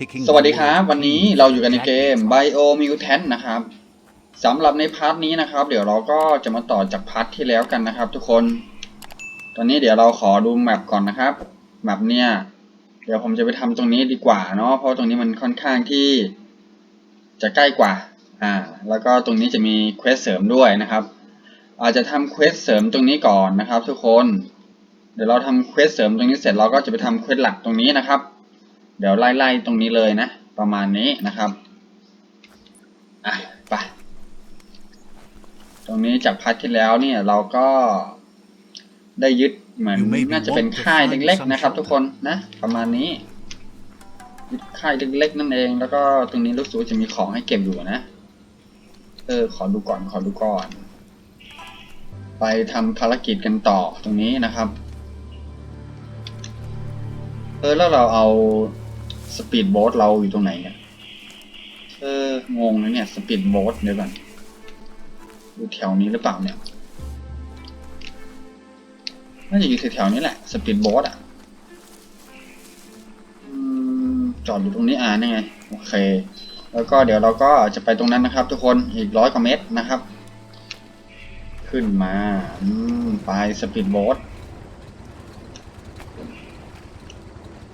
picking สวัสดีครับ วันนี้เราอยู่กันในเกม Bio Mutant นะครับสำหรับในพาร์ทนี้นะครับ เดี๋ยวเราก็จะมาต่อจากพาร์ทที่แล้วกันนะครับ ทุกคน ตอนนี้เดี๋ยวเราขอดูแมปก่อนนะครับแมปเนี่ย เดี๋ยวผมจะไปทำตรงนี้ดีกว่าเนาะเพราะตรงนี้มันค่อนข้างที่ จะใกล้กว่า อ่า แล้วก็ตรงนี้จะมีเควสเสริมด้วยนะครับ อาจจะทำเควสเสริมตรงนี้ก่อนนะครับ ทุกคน เดี๋ยวเราทำเควสเสริมตรงนี้เสร็จเราก็จะไปทำเควสหลักตรงนี้นะครับ เดี๋ยวไล่ๆตรงนี้เลยนะ ประมาณนี้นะครับอะไปตรงนี้จากพัทที่แล้วเนี่ยเราก็ได้ยึดเหมือน You may be น่าจะเป็น want to ค่าย find เล็ก some ๆนะครับ shelter ทุกคนนะ ประมาณนี้ยึดค่ายเล็กๆนั่นเอง แล้วก็ตรงนี้รู้สึกว่าจะมีของให้เก็บอยู่นะ เออ ขอดูก่อน ขอดูก่อน ไปทำภารกิจกันต่อตรงนี้นะครับ เออ แล้วเราเอา สปีดโบ๊ทเราอยู่ตรงไหนเนี่ยเอองงนะเนี่ยสปีดโบ๊ทเดี๋ยวก่อนอยู่แถวนี้หรือเปล่าเนี่ยน่าจะอยู่แถวๆนี้แหละสปีดโบ๊ทอะอืมจอดอยู่ตรงนี้อ่านี่ไงโอเค แล้วก็เดี๋ยวเราก็จะไปตรงนั้นนะครับ ทุกคนอีกร้อยกว่าเมตรนะครับ ขึ้นมาอืมไปสปีดโบ๊ท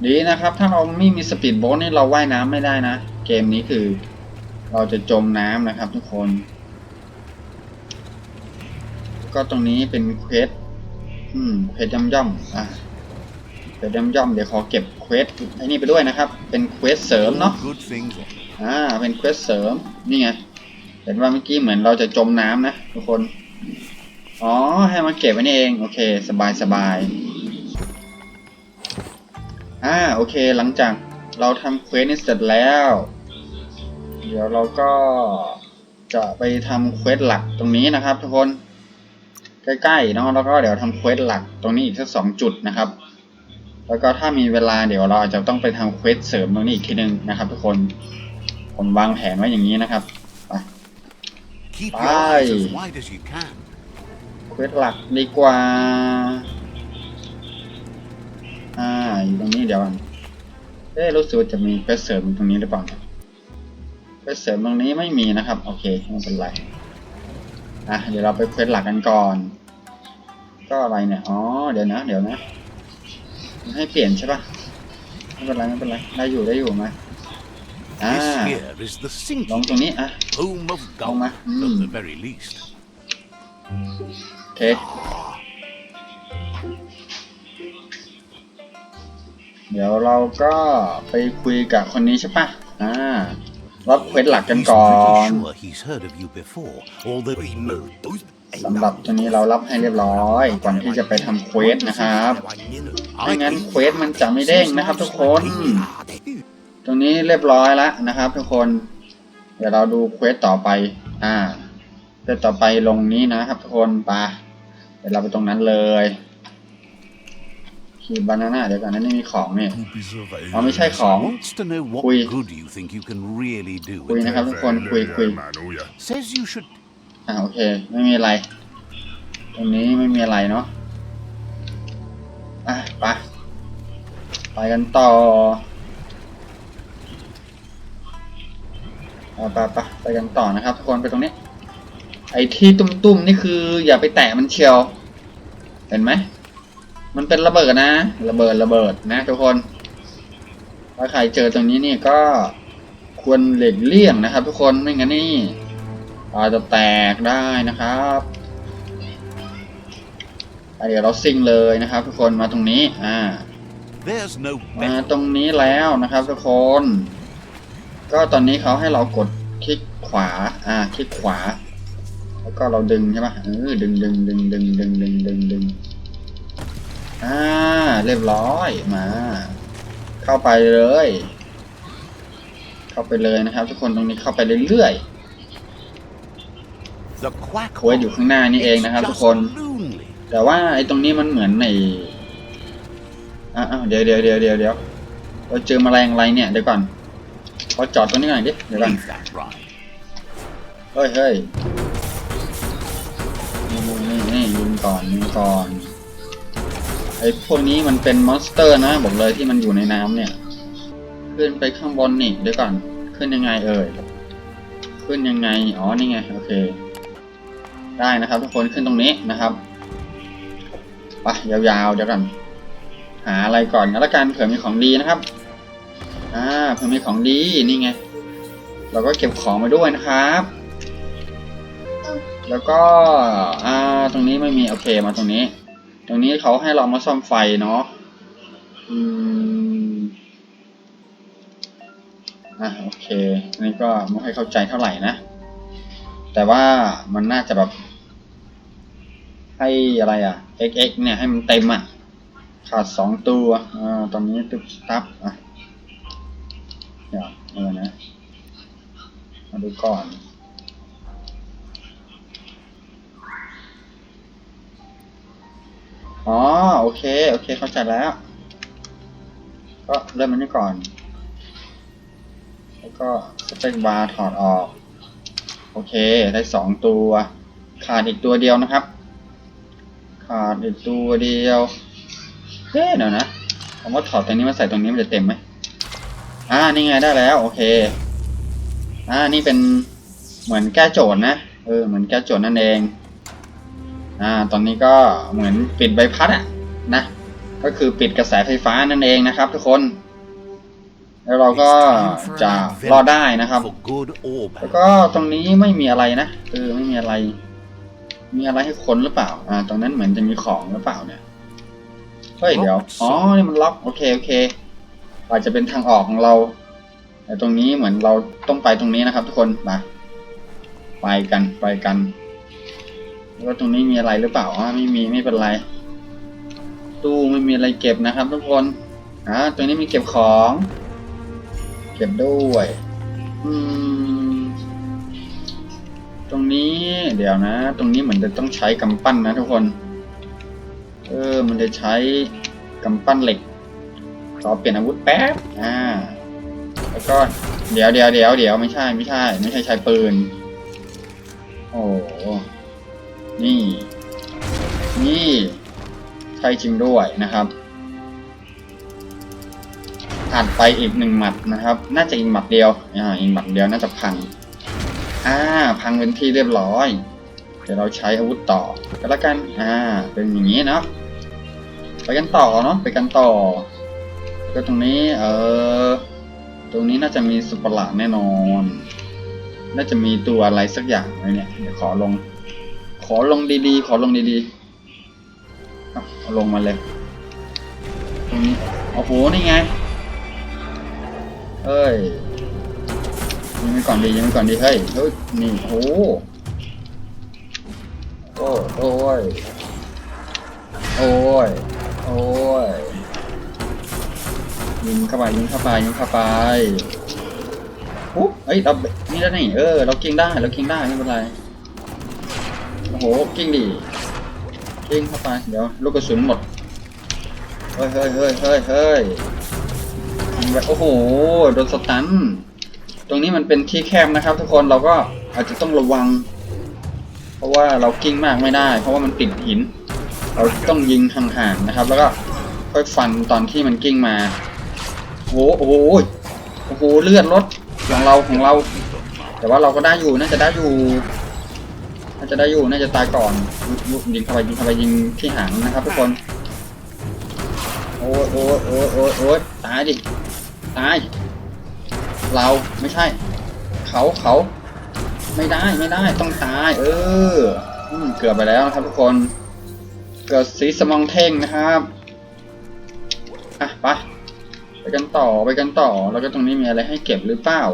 ดีนะครับ ถ้าเราไม่มีสปีดโบ๊ทนี่เราว่ายน้ำไม่ได้นะ เกมนี้คือ เราจะจมน้ำนะครับทุกคน ก็ตรงนี้เป็นเควสอืมเควสย่อมย่อมๆอะเควสย่อมย่อมๆเดี๋ยวขอเก็บเควสไอ้นี่ไปด้วยนะครับ เป็นเควสเสริมเนาะ Good things. อ่าเป็นเควสเสริมนี่ไงเห็นว่าเมื่อกี้เหมือนเราจะจมน้ำนะทุกคน อ๋อให้มาเก็บไว้นี่เอง โอเค สบายสบาย อ่าโอเคหลังจากเราทำเควสนี้เสร็จแล้ว เดี๋ยวเราก็จะไปทำเควสหลักตรงนี้นะครับ ทุกคนใกล้ๆเนาะแล้วก็เดี๋ยวทำเควสหลักตรงนี้อีกสักสองจุดนะครับ แล้วก็ถ้ามีเวลาเดี๋ยวเราอาจจะต้องไปทำเควสเสริมตรงนี้อีกทีนึงนะครับ ทุกคนผมวางแผนไว้อย่างนี้นะครับ Keep your Bye. eyes as wide as you can. เควสหลักดีกว่า อ่าอยู่ตรงนี้เดี๋ยวก่อนเอ๊ะรู้สึกว่าจะมีเควสเสริมอยู่ตรงนี้หรือเปล่าเนี่ยเควสเสริมตรงนี้ไม่มีนะครับ โอเคไม่เป็นไรอะเดี๋ยวเราไปเควสหลักกันก่อน ก็อะไรเนี่ยอ๋อเดี๋ยวนะ เดี๋ยวนะให้เปลี่ยนใช่ปะไม่เป็นไรไม่เป็นไรได้อยู่ได้อยู่มาอ่า This here is the ลง sinking ตรงนี้อะ home of Oh, ma. golf, Mm. at the very least. โอเค เดี๋ยวเราก็ไปคุยกับคนนี้ใช่ปะอ่ารับเควสหลักกัน He's ก่อน pretty sure he's heard of you before, although he knows those สำหรับตัวนี้เรารับให้เรียบร้อย ก่อนที่จะไปทำเควสนะครับไม่งั้นเควสมันจะไม่เด้งนะครับทุกคน ตรงนี้เรียบร้อยแล้วนะครับ ทุกคน เดี๋ยวเราดูเควสต่อไป อ่าเควสต่อไปลงนี้นะครับ ทุกคนไปเดี๋ยวเราไปตรงนั้นเลย คีบานาน่าเดี๋ยวก่อนนั้นนี่มีของเนี่ย อ๋อไม่ใช่ของ wants to know what Ui. good you think you can really do คุย with นะครับ it. ทุกคนคุยคุย Says you should อ่าโอเค ไม่มีอะไร ตรงนี้ไม่มีอะไรเนาะ อะไปไปกันต่อไปไปไปไปกันต่อนะครับทุกคนไปตรงนี้ ไอ้ที่ตุ้มๆนี่คืออย่าไปแตะมันเชียว เห็นไหม มันเป็นระเบิดนะ ระเบิดระเบิดนะทุกคนถ้าใครเจอตรงนี้นี่ก็ควรหลีกเลี่ยงนะครับ ทุกคนไม่งั้นนี่อาจจะแตกได้นะครับอะเดี๋ยวเราซิ่งเลยนะครับ ทุกคนมาตรงนี้อ่า There's no มา better ตรงนี้แล้วนะครับ ทุกคน ก็ตอนนี้เขาให้เรากดคลิกขวา อ่า คลิกขวา แล้วก็เราดึงใช่ปะเออดึงดึงดึงดึงดึงดึงดึงดึง อ่า เรียบร้อยมา เข้าไปเลย เข้าไปเลยนะครับ ทุกคนตรงนี้เข้าไปเรื่อยๆ The quack โค้ดอยู่ข้างหน้านี่เองนะครับ ทุกคน lonely. แต่ว่าไอ้ตรงนี้มันเหมือนในอะอะเดี๋ยวเดี๋ยวเดี๋ยวเดี๋ยวเดี๋ยวเราเจอแมลงอะไรเนี่ยเดี๋ยวก่อนขอจอดตรงนี้ก่อนดิเดี๋ยวก่อน Leave that right. เฮ้ยเฮ้ยนี่นี่นี่ยิงก่อนยิงก่อน ไอ้พวกนี้มันเป็นมอนสเตอร์นะบอกเลยที่มันอยู่ในน้ำเนี่ย ขึ้นไปข้างบนนี่เดี๋ยวก่อน ขึ้นยังไงเอ่ย ขึ้นยังไง อ๋อ นี่ไง โอเค ได้นะครับทุกคน ขึ้นตรงนี้นะครับ ไปยาวๆ เดี๋ยวก่อนหาอะไรก่อนก็แล้วกัน เผื่อมีของดีนะครับ อ่า เผื่อมีของดี นี่ไง เราก็เก็บของมาด้วยนะครับ แล้วก็ อ่า ตรงนี้ไม่มี โอเค มาตรงนี้ ตรงนี้เขาให้เรามาซ่อมไฟเนาะอืมอะโอเคอันนี้ก็ไม่ค่อยเข้าใจเท่าไหร่นะ แต่ว่ามันน่าจะแบบ ให้อะไรอะ xx เนี่ยให้มันเต็มอะ ขาดสองตัวอ่าตรงนี้ตึ๊บตับอะเดี๋ยวเออนะ มาดูก่อน โอเค โอเค เข้าใจแล้ว ก็เริ่มมันนี้ก่อน แล้วก็สเปคบาร์ถอดออก โอเค ได้สองตัว ขาดอีกตัวเดียวนะครับ ขาดอีกตัวเดียวเฮ้ยเดี๋ยวนะผมว่าถอดตรงนี้มาใส่ตรงนี้มันจะเต็มไหมอ่า นี่ไงได้แล้ว โอเค อ่า นี่เป็นเหมือนแก้โจทย์นะ เออ เหมือนแก้โจทย์นั่นเอง อ่า ตอนนี้ก็เหมือนปิดใบพัดอะ นะ ก็คือปิดกระแสไฟฟ้านั่นเองนะครับทุกคน แล้วเราก็จะรอดได้นะครับ For good or แล้ว bad. ก็ตรงนี้ไม่มีอะไรนะเออไม่มีอะไร มีอะไรให้คนหรือเปล่า อ่า ตรงนั้นเหมือนจะมีของหรือเปล่าเนี่ย เฮ้ยเดี๋ยว อ๋อ นี่มันล็อก โอเคโอเค อาจจะเป็นทางออกของเรา แต่ตรงนี้เหมือนเราต้องไปตรงนี้นะครับ ทุกคนมาไปกันไปกันแล้วก็ตรงนี้มีอะไรหรือเปล่าอ๋อไม่มีไม่เป็นไร ตู้ไม่มีอะไรเก็บนะครับทุกคนอ่าตรงนี้มีเก็บของ เก็บด้วย อืม ตรงนี้เดี๋ยวนะ ตรงนี้เหมือนจะต้องใช้กำปั้นนะทุกคน เออ มันจะใช้กำปั้นเหล็ก ขอเปลี่ยนอาวุธแป๊บ อ่า แล้วก็เดี๋ยวเดี๋ยวเดี๋ยวเดี๋ยวไม่ใช่ไม่ใช่ ไม่ใช่ใช้ปืน โอ้ นี่ นี่ ช่จริงด้วยนะครับถัดไปอีกหนึ่งหมัดนะครับ น่าจะอีกหมัดเดียวอ่าอีกหมัดเดียวน่าจะพังอ่าพังเป็นที่เรียบร้อย เดี๋ยวเราใช้อาวุธต่อก็แล้วกันอ่าเป็นอย่างนี้เนาะไปกันต่อเนาะไปกันต่อก็ตรงนี้เออตรงนี้น่าจะมีสุประหลาดแน่นอน น่าจะมีตัวอะไรสักอย่างเลยเนี่ยเดี๋ยวขอลง ขอลงดีๆ ขอลงดีๆ เอาลงมาเลย ตรงนี้ โอ้โห นี่ไง เอ้ยยิงไปก่อนดียิงไปก่อนดีเฮ้ยเฮ้ยนี่โอ้โหโอ้โอ้ยโอ้ยโอ้ยยิงเข้าไปยิงเข้าไปยิงเข้าไปปุ๊บเอ้ยเรานี่แล้วนี่เออ เราเกิ้งได้เราเกิ้งได้ไม่เป็นไรโอ้โหเกิ้งดี กิ้งเข้าไป เดี๋ยวลูกกระสุนหมด เฮ้ยเฮ้ยเฮ้ยเฮ้ยเฮ้ยโอ้โห โดนสตัน ตรงนี้มันเป็นที่แคบนะครับ ทุกคนเราก็อาจจะต้องระวัง เพราะว่าเรากิ้งมากไม่ได้ เพราะว่ามันติดหิน เราต้องยิงห่างๆนะครับ แล้วก็ค่อยฟันตอนที่มันกิ้งมาโอ้โหโอ้โหโอ้โหเลือดลดของเราของเรา แต่ว่าเราก็ได้อยู่ น่าจะได้อยู่ น่าจะได้อยู่ น่าจะตายก่อน ยิงเข้าไปยิงเข้าไปยิงที่หางนะครับทุกคน โอ้ยโอ้ยโอ้ยโอ้ยโอ้ยตายดิ ตาย เราไม่ใช่ เขาเขา ไม่ได้ไม่ได้ต้องตาย เออเกือบไปแล้วนะครับทุกคน เกิดสีสมองเท่งนะครับอะไปไปกันต่อไปกันต่อ แล้วก็ตรงนี้มีอะไรให้เก็บหรือเปล่า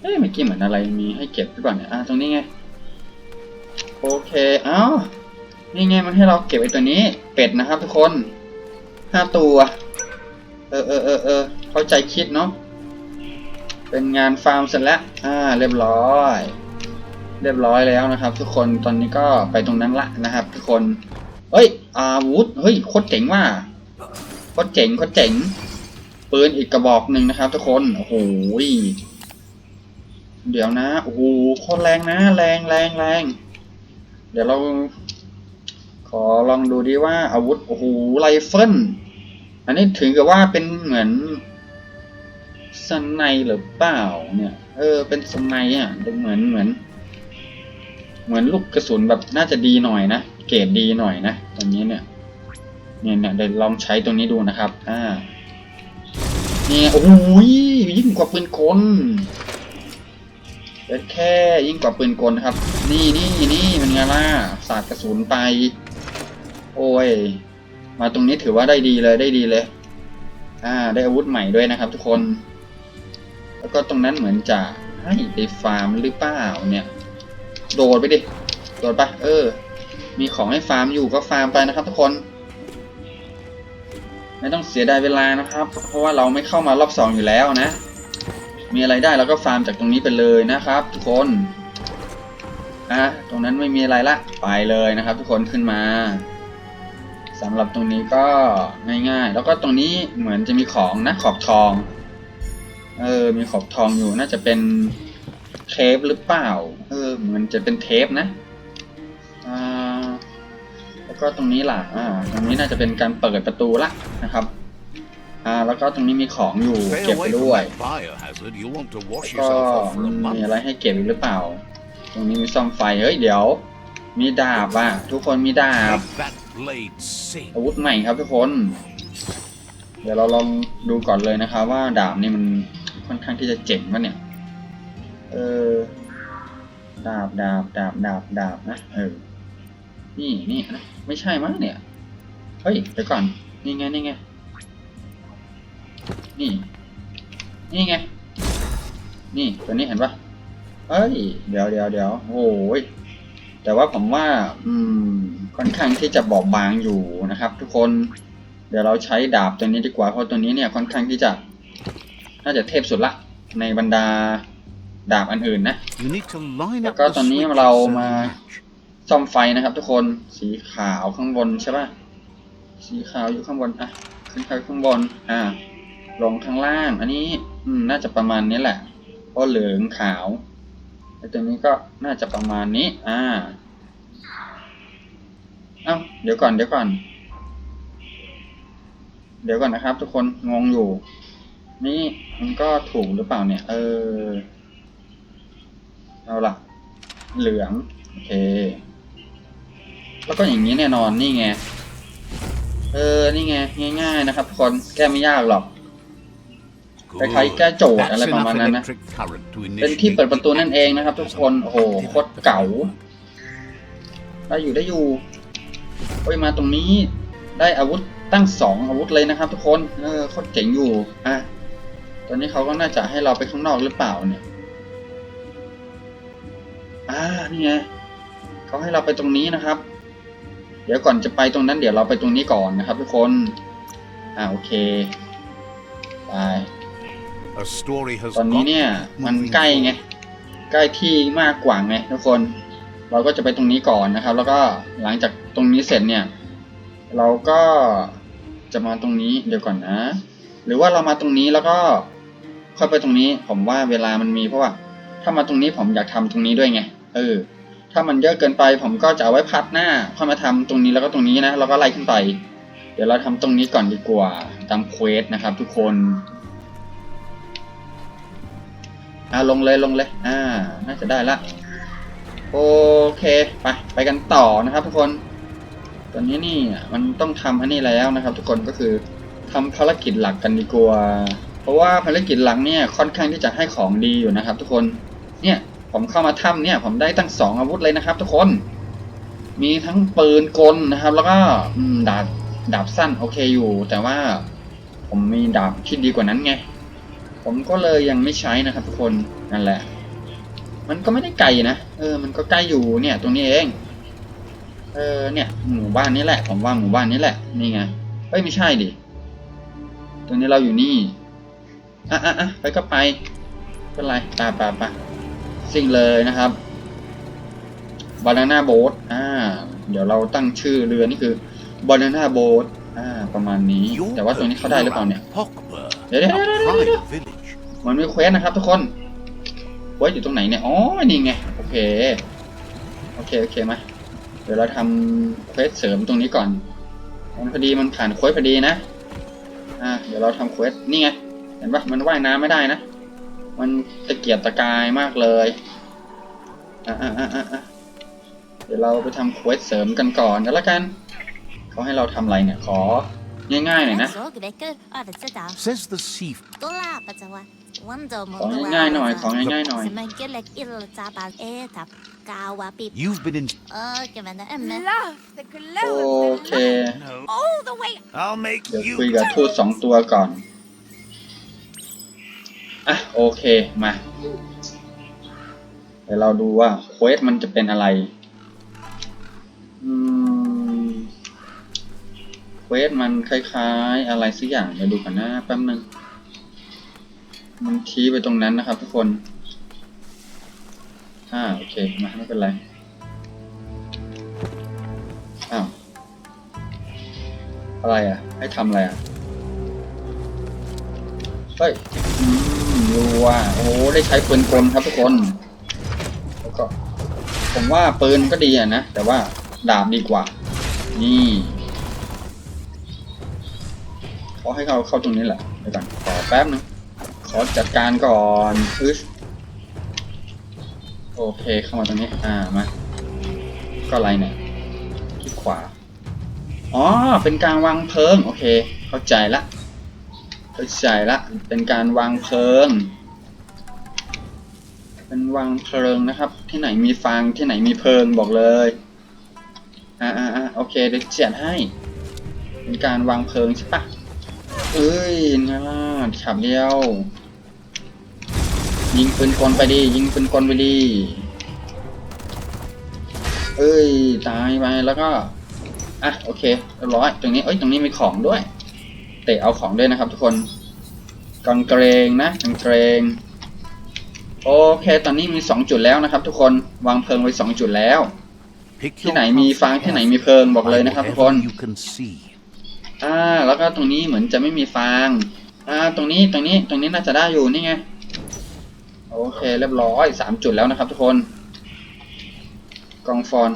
เอ๊ะเมื่อกี้เหมือนอะไรมีให้เก็บหรือเปล่าเนี่ยอะตรงนี้ไง โอเค เอ้า นี่ไงมันให้เราเก็บไอ้ตัวนี้ เป็ดนะครับทุกคนห้าตัว เออเออเออเออเข้าใจคิดเนาะ เป็นงานฟาร์มเสร็จแล้ว อ่า เรียบร้อย เรียบร้อยแล้วนะครับ ทุกคน ตอนนี้ก็ไปตรงนั้นละนะครับ ทุกคน เฮ้ย อาวุธ เฮ้ย โคตรเจ๋งว่ะ โคตรเจ๋ง โคตรเจ๋ง ปืนอีกกระบอกหนึ่งนะครับ ทุกคน โอ้โหเดี๋ยวนะ โอ้โห โคตรแรงนะ แรงแรงแรง เดี๋ยวเรา ขอลองดูดีว่าอาวุธ โอ้โหไรเฟิลอันนี้ถึงกับว่าเป็นเหมือนสไนหรือเปล่า เนี่ย เออ เป็นสไนอะดูเหมือนเหมือน เหมือนลูกกระสุนแบบน่าจะดีหน่อยนะ เกรดดีหน่อยนะตรงนี้เนี่ย เนี่ยเนี่ยเดี๋ยวลองใช้ตัวนี้ดูนะครับ อ่า เนี่ย โอ้ยยิ่งกว่าปืนกล เป็นแค่ยิ่งกว่าปืนกลครับ นี่นี่นี่มันไงล่ะสาดกระสุนไป โอ้ย มาตรงนี้ถือว่าได้ดีเลยได้ดีเลย อ่า ได้อาวุธใหม่ด้วยนะครับ ทุกคน แล้วก็ตรงนั้นเหมือนจะให้ไปฟาร์มหรือเปล่าเนี่ย โดดไปดิ โดดไปะเออ มีของให้ฟาร์มอยู่ก็ฟาร์มไปนะครับ ทุกคน ไม่ต้องเสียดายเวลานะครับ เพราะว่าเราไม่เข้ามารอบสองอยู่แล้วนะ มีอะไรได้เราก็ฟาร์มจากตรงนี้ไปเลยนะครับ ทุกคนอะตรงนั้นไม่มีอะไรละไปเลยนะครับ ทุกคนขึ้นมาสำหรับตรงนี้ก็ง่ายๆ แล้วก็ตรงนี้เหมือนจะมีของนะขอบทอง เออ มีขอบทองอยู่น่าจะเป็นเทปหรือเปล่า เออ เหมือนจะเป็นเทปนะ อ่า แล้วก็ตรงนี้ล่ะ อ่า ตรงนี้น่าจะเป็นการเปิดประตูละนะครับ อ่าแล้วก็ตรงนี้มีของอยู่ Stay เก็บไป away from ด้วย that biohazard. You'll want to wash ก็ yourself off for a มี month. อะไรให้เก็บอีกหรือเปล่า ตรงนี้มีซ่อมไฟเฮ้ยเดี๋ยว มีดาบอะทุกคนมีดาบ Make that blade sing. อาวุธใหม่ครับทุกคน เดี๋ยวเราลองดูก่อนเลยนะครับว่าดาบนี่มันค่อนข้างที่จะเจ๋งปะเนี่ยเออดาบดาบดาบดาบดาบนะเออนี่นี่นะไม่ใช่มั้งเนี่ยเฮ้ยเดี๋ยวก่อนนี่ไงนี่ไง นี่ นี่ไง นี่ตัวนี้เห็นปะเอ้ย เดี๋ยวเดี๋ยวเดี๋ยวโอ้ยแต่ว่าผมว่า อืม ค่อนข้างที่จะบอบบางอยู่นะครับ ทุกคน เดี๋ยวเราใช้ดาบตัวนี้ดีกว่า เพราะตัวนี้เนี่ยค่อนข้างที่จะ น่าจะเทพสุดละ ในบรรดาดาบอันอื่นนะ You need to line แล้ว up ก็ the ตอนนี้ switches เรา so มา they match. ซ่อมไฟนะครับ ทุกคน สีขาวข้างบนใช่ป่ะ สีขาวอยู่ข้างบน อะ ขึ้นไปข้างบน อ่า ลงข้างล่าง อันนี้น่าจะประมาณนี้แหละเพราะเหลืองขาวไอ้ตัวนี้ก็น่าจะประมาณนี้ อ่าเอ้าเดี๋ยวก่อนเดี๋ยวก่อน เดี๋ยวก่อนนะครับ ทุกคนงงอยู่ นี่มันก็ถูกหรือเปล่าเนี่ย เออเอาล่ะ เหลืองโอเค แล้วก็อย่างนี้แน่นอนนี่ไง เออ นี่ไง ง่าย ๆ นะครับทุกคน แก้ไม่ยากหรอก คล้ายๆแก้โจทย์อะไร That's ประมาณ enough นั้นนะ electric current to เป็นที่ initiate เปิดประตู the นั่นเองนะครับ ทุกคน โอ้โหโคตรเก๋าได้อยู่ได้อยู่โอ้ยมาตรงนี้ได้อาวุธตั้งสองอาวุธเลยนะครับ ทุกคน เออโคตรเจ๋งอยู่ อะ ตอนนี้เขาก็น่าจะให้เราไปข้างนอกหรือเปล่าเนี่ย อ่า นี่ไงเขาให้เราไปตรงนี้นะครับ เดี๋ยวก่อนจะไปตรงนั้น เดี๋ยวเราไปตรงนี้ก่อนนะครับ ทุกคน อ่าโอเค ไป A story has ตอนนี้ got เนี่ย to keep มัน moving ใกล้ไง forward. ใกล้ที่มากกว่าไงทุกคน เราก็จะไปตรงนี้ก่อนนะครับ แล้วก็หลังจากตรงนี้เสร็จเนี่ย เราก็จะมาตรงนี้เดี๋ยวก่อนนะ หรือว่าเรามาตรงนี้แล้วก็ค่อยไปตรงนี้ ผมว่าเวลามันมีเพราะว่า ถ้ามาตรงนี้ผมอยากทำตรงนี้ด้วยไงเออถ้ามันเยอะเกินไป ผมก็จะเอาไว้พัดหน้าค่อยมาทำตรงนี้แล้วก็ตรงนี้นะแล้วก็ไล่ขึ้นไป เดี๋ยวเราทำตรงนี้ก่อนดีกว่าตามเควสนะครับ ทุกคน อ่าลงเลยลงเลยอ่าน่าจะได้ละโอเคไปไปกันต่อนะครับ ทุกคนตอนนี้นี่มันต้องทำอันนี้แล้วนะครับ ทุกคนก็คือทำภารกิจหลักกันดีกว่าเพราะว่าภารกิจหลักเนี่ยค่อนข้างที่จะให้ของดีอยู่นะครับ ทุกคนเนี่ยผมเข้ามาถ้ำเนี่ยผมได้ตั้งสองอาวุธเลยนะครับ ทุกคนมีทั้งปืนกลนะครับ แล้วก็ดาบดาบสั้นโอเคอยู่ แต่ว่าผมมีดาบที่ดีกว่านั้นไง ผมก็เลยยังไม่ใช้นะครับทุกคนนั่นแหละ มันก็ไม่ได้ไกลนะเออ มันก็ใกล้อยู่เนี่ย ตรงนี้เอง เออเนี่ย หมู่บ้านนี้แหละ ผมว่าหมู่บ้านนี้แหละนี่ไงเอ้ยไม่ใช่ดิตรงนี้เราอยู่นี่อะอะอะไปก็ไปเป็นไรไปไปไปสิ่งเลยนะครับบานาน่าโบ๊ทอ่า เดี๋ยวเราตั้งชื่อเรือนี่คือบานาน่าโบ๊ทอ่า ประมาณนี้ แต่ว่าตัวนี้เขาได้หรือเปล่าเนี่ย เดี๋ยวเดี๋ยว มันมีเควสนะครับทุกคนเควสอยู่ตรงไหนเนี่ย อ๋อ นี่ไง โอเค โอเค โอเคมา เดี๋ยวเราทำเควสเสริมตรงนี้ก่อน มันพอดีมันผ่านเควสพอดีนะ อ่า เดี๋ยวเราทำเควส นี่ไง เห็นปะมันว่ายน้ำไม่ได้นะ มันตะเกียกตะกายมากเลย อะอะอะอะอะเดี๋ยวเราไปทำเควสเสริมกันก่อนกันละกัน เขาให้เราทำอะไรเนี่ย ของ่ายๆหน่อยนะ så greker arbeidsdag. Says the sea. Gola bacawa. Wando mo ของง่ายๆหน่อย ของง่ายๆหน่อย Semangelek iltabal etap. Kawa pip. You've been in. Okay, men det emme. Love the glow โอ of เค the light No. all the way I'll make เดี๋ยว you. คุยกับทูตสองตัวก่อน อะ โอเค มา เดี๋ยวเราดูว่าเควสมันจะเป็นอะไร อืมเควสมันคล้ายๆ อะไรสักอย่างเดี๋ยวดูกันนะแป๊บนึง มันชี้ไปตรงนั้นนะครับทุกคน อ่าโอเค มาไม่เป็นไร อ้าว อะไรอะ ให้ทำอะไรอะ เฮ้ยอืมดูว่าโอ้ได้ใช้ปืนกลครับทุกคน แล้วก็ ผมว่าปืนก็ดีอะนะ แต่ว่าดาบดีกว่า นี่เขาให้เขาเข้าตรงนี้แหละเดี๋ยวก่อนขอแป๊บนึง ขอจัดการก่อนอึชโอเคเข้ามาตรงนี้ อ่ามา ก็อะไรเนี่ยที่ขวา อ๋อ เป็นการวางเพลิง โอเค เข้าใจละ เข้าใจละ เป็นการวางเพลิง เป็นวางเพลิงนะครับ ที่ไหนมีฟางที่ไหนมีเพลิงบอกเลย อ่าอ่าอ่าโอเคเดี๋ยวจัดให้ เป็นการวางเพลิงใช่ปะเอ้ยนะขับเดียว ยิงปืนกลไปดิยิงปืนกลไปดิเอ้ยตายไปแล้วก็อะโอเคเรียบร้อยตรงนี้เอ้ยตรงนี้มีของด้วย เตะเอาของด้วยนะครับ ทุกคนกางเกรงนะกางเกรงโอเค ตอนนี้มีสองจุดแล้วนะครับ ทุกคนวางเพลิงไว้สองจุดแล้ว Pick ที่ your ไหนมี path ฟางที่ไหนมีเพลิงบอกเลยนะครับ ทุกคน wherever You can see. อ่าแล้วก็ตรงนี้เหมือนจะไม่มีฟางอ่าตรงนี้ตรงนี้ตรงนี้น่าจะได้อยู่นี่ไง โอเคเรียบร้อยสามจุดแล้วนะครับทุกคน กองฟอน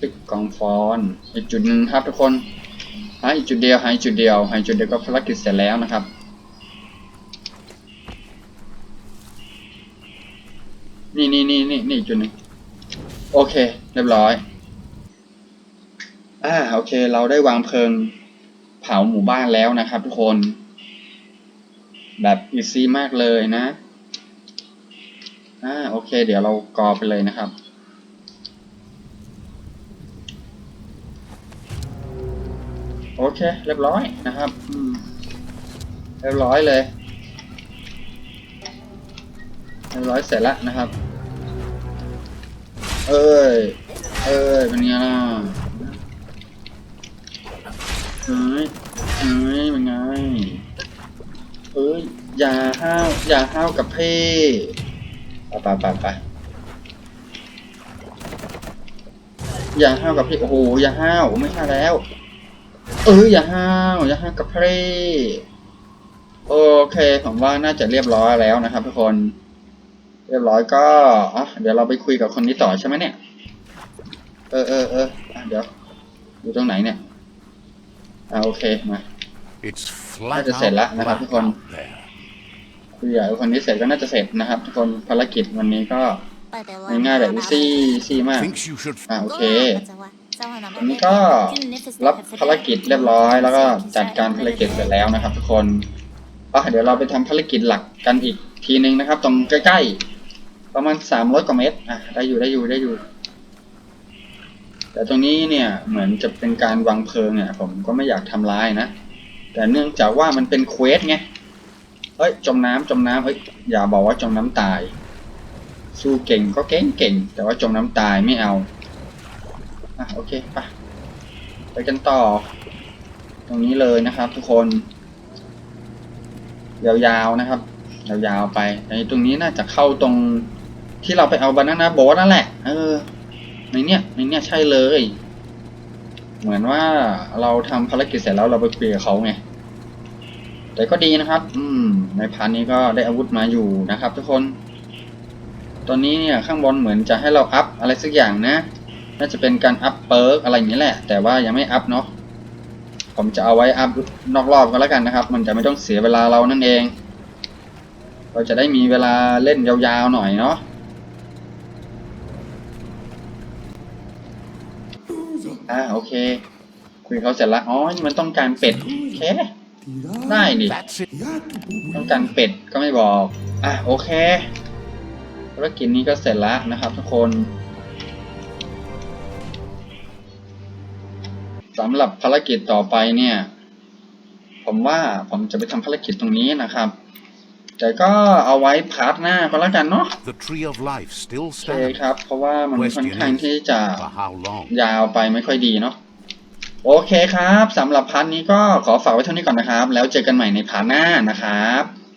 ปิดกองฟอน อีกจุดหนึ่งครับทุกคนหาอีกจุดเดียวหาอีกจุดเดียวหาอีกจุดเดียวก็ภารกิจเสร็จแล้วนะครับนี่นี่นี่นี่นี่อีกจุดหนึ่งโอเค เรียบร้อย อ่าโอเค เราได้วางเพลิงเผาหมู่บ้านแล้วนะครับทุกคน แบบอีซี่มากเลยนะ อ่าโอเค เดี๋ยวเรากอไปเลยนะครับ โอเค เรียบร้อยนะครับอืมเรียบร้อยเลยเรียบร้อยเสร็จแล้วนะครับ เอ้ย เอ้ยเป็นไงล่ะเอ้ยเอ้ยเป็นไงเอ้ยอย่าห้าวอย่าห้าวกับเพ่ ไปไปไปไปอย่าห้าวกับพี่โอ้โหอย่าห้าวไม่ห้าวแล้ว เอออย่าห้าวอย่าห้าวกับเพ่โอเคผมว่าน่าจะเรียบร้อยแล้วนะครับทุกคน เรียบร้อยก็อะเดี๋ยวเราไปคุยกับคนนี้ต่อใช่ไหมเนี่ย เออเออเอออะเดี๋ยวอยู่ตรงไหนเนี่ยอ่าโอเคมา It's flat จะเสร็จแล้วนะครับ out ทุกคน black out there. คุยกับคนนี้เสร็จก็น่าจะเสร็จนะครับทุกคนภารกิจวันนี้ก็ง่ายๆแบบอีซี่ซี่มาก Thinks you should อ่าโอเคอัอันนี้ก็รับภารกิจเรียบร้อย แล้วก็จัดการภารกิจเสร็จแล้วนะครับ ทุกคนอะเดี๋ยวเราไปทำภารกิจหลักกันอีกทีนึงนะครับ ตรงใกล้ๆ ประมาณสามร้อยกว่าเมตรอะได้อยู่ได้อยู่ได้อยู่ แต่ตรงนี้เนี่ยเหมือนจะเป็นการวางเพลิงเนี่ยผมก็ไม่อยากทำร้ายนะ แต่เนื่องจากว่ามันเป็นเควสไง เฮ้ยจมน้ำจมน้ำเฮ้ยอย่าบอกว่าจมน้ำตาย สู้เก่งก็เก่งเก่ง แต่ว่าจมน้ำตายไม่เอาอะโอเคไปไปกันต่อ ตรงนี้เลยนะครับทุกคน ยาวๆนะครับยาวๆไปในตรงนี้น่าจะเข้าตรงที่เราไปเอาบานานาโบนั่นแหละ เออ ในเนี้ยในเนี้ยใช่เลย เหมือนว่าเราทำภารกิจเสร็จแล้วเราไปคุยกับเขาไง แต่ก็ดีนะครับ อืม ในพาร์ทนี้ก็ได้อาวุธมาอยู่นะครับ ทุกคน ตอนนี้เนี่ยข้างบนเหมือนจะให้เราอัพอะไรสักอย่างนะ น่าจะเป็นการอัพเปิร์กอะไรอย่างนี้แหละ แต่ว่ายังไม่อัพเนาะ ผมจะเอาไว้อัพนอกรอบก็แล้วกันนะครับ มันจะไม่ต้องเสียเวลาเรานั่นเอง เราจะได้มีเวลาเล่นยาวๆหน่อยเนาะอ่าโอเค คุยเขาเสร็จละอ๋อ มันต้องการเป็ด โอเค ได้ดิ That's it. ต้องการเป็ดก็ไม่บอก อะโอเคภารกิจนี้ก็เสร็จแล้วนะครับทุกคนสำหรับภารกิจต่อไปเนี่ย ผมว่าผมจะไปทำภารกิจตรงนี้นะครับ แต่ก็เอาไว้พาร์ทหน้าก็แล้วกันเนาะ The tree of life still โอเค stands. ครับ เพราะว่ามันค่อนข้างที่จะ For how long? ยาวไปไม่ค่อยดีเนาะ โอเคครับสำหรับพาร์ทนี้ก็ขอฝากไว้เท่านี้ก่อนนะครับ แล้วเจอกันใหม่ในพาร์ทหน้านะครับ